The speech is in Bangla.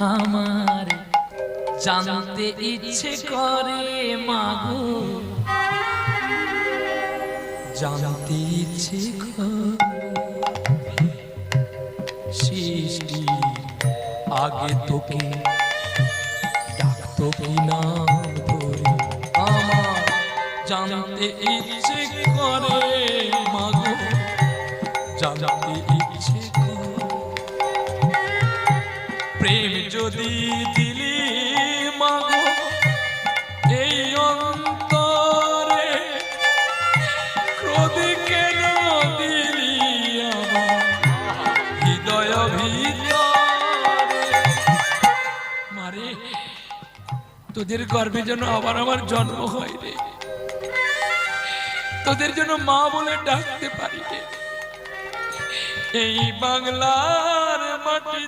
আমার জানতে ইচ্ছে করে মাগো। জানতে ইচ্ছে সৃষ্টি আগে তোকে ডাকতো কি নাম ধরে। আমার জানতে ইচ্ছে করে মাগো। জানতে ইচ্ছে করে প্রেম যদি দিলি মাগো, এই অন্তরে ক্রোধ কেন দিলি হৃদয় ভিতরে। তোদের গর্ভে যেন আবার আমার জন্ম হয় রে। তোদের জন্য মা বলে ডাকতে পারি এই বাংলার মাটিতে